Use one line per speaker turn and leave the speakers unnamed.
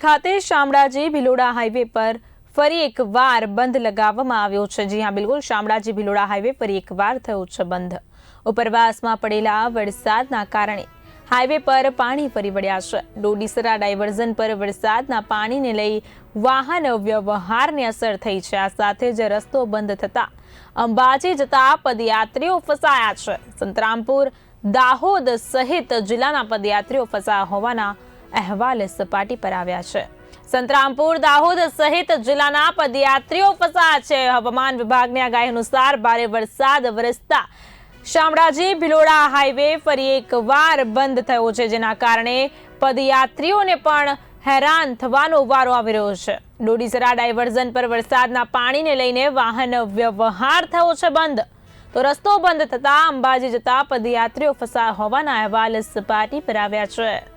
ખાતે શામળાજી ભિલોડા હાઈવે પર ફરી એકવાર બંધ લગાવવામાં આવ્યો છે. જી હા, બિલકુલ. શામળાજી ભિલોડા હાઈવે ફરી એકવાર થયો છે બંધ. ઉપરવાસમાં પડેલા વરસાદના કારણે હાઈવે પર પાણી ફરી વળ્યા છે. ડોડીસરા ડાયવર્ઝન પર વરસાદના પાણીને લઈ વાહન વ્યવહારને અસર થઈ છે. આ સાથે જ રસ્તો બંધ થતા અંબાજી જતા પદયાત્રીઓ ફસાયા છે. સંતરામપુર, દાહોદ સહિત જિલ્લાના પદયાત્રીઓ ફસાયા હોવાના અહેવાલ સપાટી પર આવ્યા છે. સંતરામપુર, દાહોદ સહિત જિલ્લાના પદયાત્રીઓ ફસાયા છે. હવામાન વિભાગની આગાહી અનુસાર ભારે વરસાદ, વરસતા શામળાજી, ભિલોડા હાઈવે ફરી એકવાર બંધ થયો છે, જેના કારણે પદયાત્રીઓને પણ હેરાન થવાનો વારો આવી રહ્યો છે. ડોડીસરા ડાયવર્ઝન પર વરસાદના પાણીને લઈને વાહન વ્યવહાર થયો છે બંધ. તો રસ્તો બંધ થતા અંબાજી જતા પદયાત્રીઓ ફસાયા હોવાના અહેવાલ સપાટી પર આવ્યા છે.